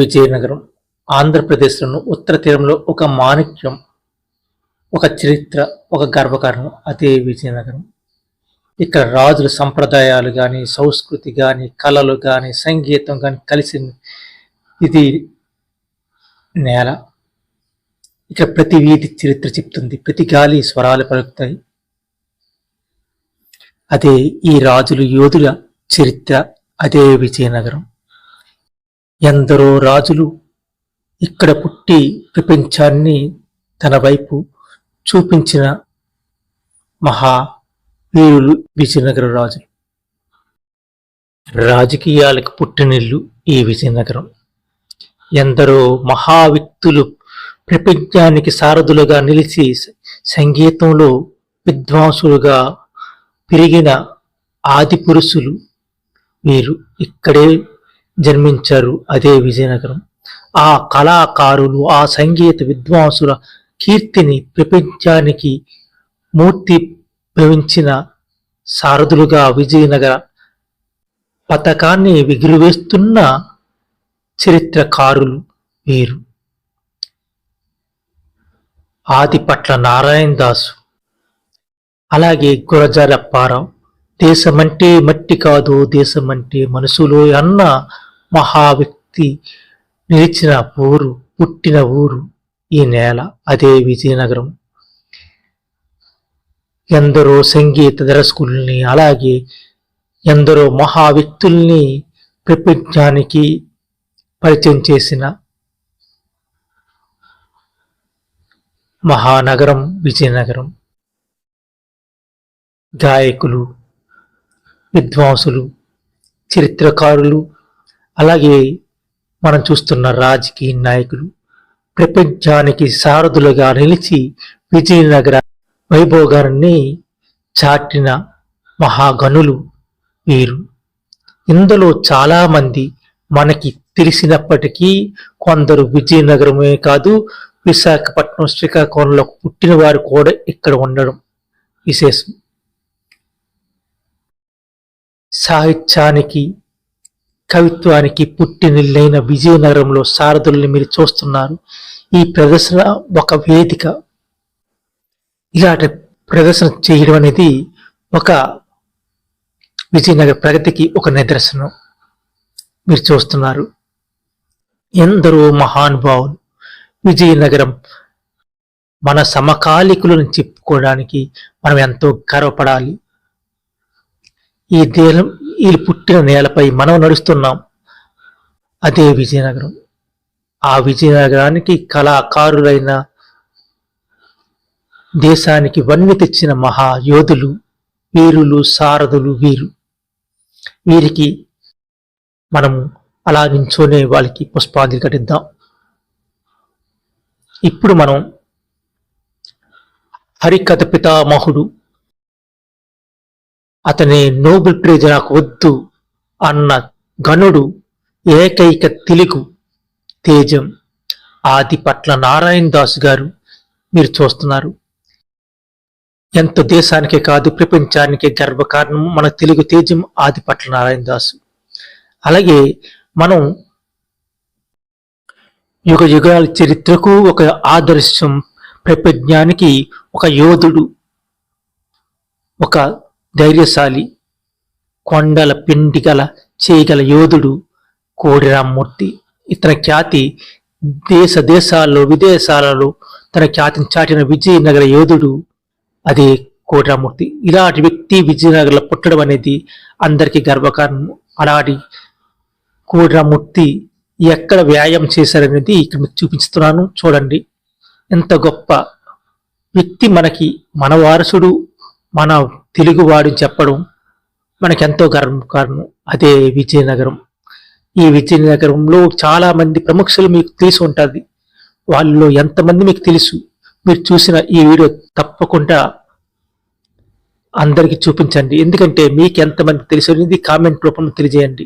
విజయనగరం ఆంధ్రప్రదేశ్లోని ఉత్తర తీరంలో ఒక మాణిక్యం ఒక చరిత్ర ఒక గర్వకారణం అదే విజయనగరం. ఇక్కడ రాజుల సంప్రదాయాలు కానీ సంస్కృతి కానీ కళలు కానీ సంగీతం కానీ కలిసి ఇది నేల. ఇక్కడ ప్రతి వీధి చరిత్ర చెప్తుంది ప్రతి గాలి స్వరాలు పలుకుతాయి. అదే ఈ రాజులు యోధుల చరిత్ర అదే విజయనగరం. ఎందరో రాజులు ఇక్కడ పుట్టి ప్రపంచాన్ని తన వైపు చూపించిన మహా వీరులు విజయనగర రాజులు. రాజకీయాలకు పుట్టినిల్లు ఈ విజయనగరం. ఎందరో మహా వ్యక్తులు ప్రపంచానికి సారథులుగా నిలిచి సంగీతంలో విద్వాంసులుగా పెరిగిన ఆది పురుషులు వీరు ఇక్కడే జన్మించారు అదే విజయనగరం. ఆ కళాకారులు ఆ సంగీత విద్వాంసుల కీర్తిని ప్రపంచానికి మూర్తి భవించిన సారథులుగా విజయనగర పథకాన్ని ఎగురవేస్తున్న చరిత్రకారులు వీరు. ఆదిపట్ల నారాయణ దాసు. అలాగే గురజాలప్పారావు దేశమంటే మట్టి కాదు దేశమంటే మనసులో అన్న మహా వ్యక్తి నిలిచిన ఊరు పుట్టిన ఊరు ఈ నేల అదే విజయనగరం. ఎందరో సంగీత దర్శకుల్ని అలాగే ఎందరో మహా వ్యక్తుల్ని ప్రపంచానికి పరిచయం చేసిన మహానగరం విజయనగరం. గాయకులు విద్వాంసులు చరిత్రకారులు అలాగే మనం చూస్తున్న రాజకీయ నాయకులు ప్రపంచానికి సారథులుగా నిలిచి విజయనగర వైభోగాన్ని చాటిన మహాగనులు వీరు. ఇందులో చాలామంది మనకి తెలిసినప్పటికీ కొందరు విజయనగరమే కాదు విశాఖపట్నం శ్రీకాకుళంలో పుట్టిన వారు కూడా ఇక్కడ ఉండడం విశేషం. సాహిత్యానికి కవిత్వానికి పుట్టినిల్లైన విజయనగరంలో సారథుల్ని మీరు చూస్తున్నారు. ఈ ప్రదర్శన ఒక వేదిక. ఇలాంటి ప్రదర్శన చేయడం అనేది ఒక విజయనగర ప్రగతికి ఒక నిదర్శనం. మీరు చూస్తున్నారు. ఎందరో మహానుభావులు విజయనగరం మన సమకాలికులను చెప్పుకోవడానికి మనం ఎంతో గర్వపడాలి. ఈ దేశం ఈ పుట్టిన నేలపై మనం నడుస్తున్నాం. అదే విజయనగరం. ఆ విజయనగరానికి కళాకారులైన దేశానికి వన్వి తెచ్చిన మహా యోధులు వీరులు సారథులు వీరు. వీరికి మనము అలా నించోనే వాళ్ళకి పుష్పాంజలి కట్టిద్దాం ఇప్పుడు మనం హరికథ పితామహుడు అతని నోబెల్ ప్రైజ్ నాకు వద్దు అన్న గనుడు ఏకైక తెలుగు తేజం. ఆది పట్ల నారాయణ దాస్ గారు మీరు చూస్తున్నారు. ఎంత దేశానికే కాదు ప్రపంచానికే గర్వకారణం మన తెలుగు తేజం ఆది పట్ల నారాయణ దాసు. అలాగే మనం యుగ యుగాల చరిత్రకు ఒక ఆదర్శం ప్రపంచానికి ఒక యోధుడు ఒక ధైర్యశాలి కొండల పిండిగల చేయగల యోధుడు కోడిరామ్మూర్తి ఇతని ఖ్యాతి దేశ దేశాల్లో విదేశాలలో తన ఖ్యాతిని చాటిన విజయనగర యోధుడు అదే కోడిరామ్మూర్తి. ఇలాంటి వ్యక్తి విజయనగరంలో పుట్టడం అనేది అందరికీ గర్వకారణం. అలాంటి కోడిరామ్మూర్తి ఎక్కడ వ్యాయామం చేశారనేది ఇక్కడ మీకు చూపిస్తున్నాను. చూడండి. ఎంత గొప్ప వ్యక్తి మనకి మన వారసుడు మన తెలుగువాడు చెప్పడం మనకెంతో గర్వం కారణం. అదే విజయనగరం. ఈ విజయనగరంలో చాలామంది ప్రముఖులు మీకు తెలిసి ఉంటుంది. వాళ్ళలో ఎంతమంది మీకు తెలుసు? మీరు చూసిన ఈ వీడియో తప్పకుండా అందరికి చూపించండి. ఎందుకంటే మీకు ఎంతమంది తెలుసు అనేది కామెంట్ రూపంలో తెలియజేయండి.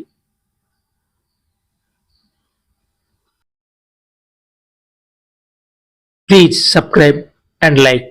Please subscribe and like.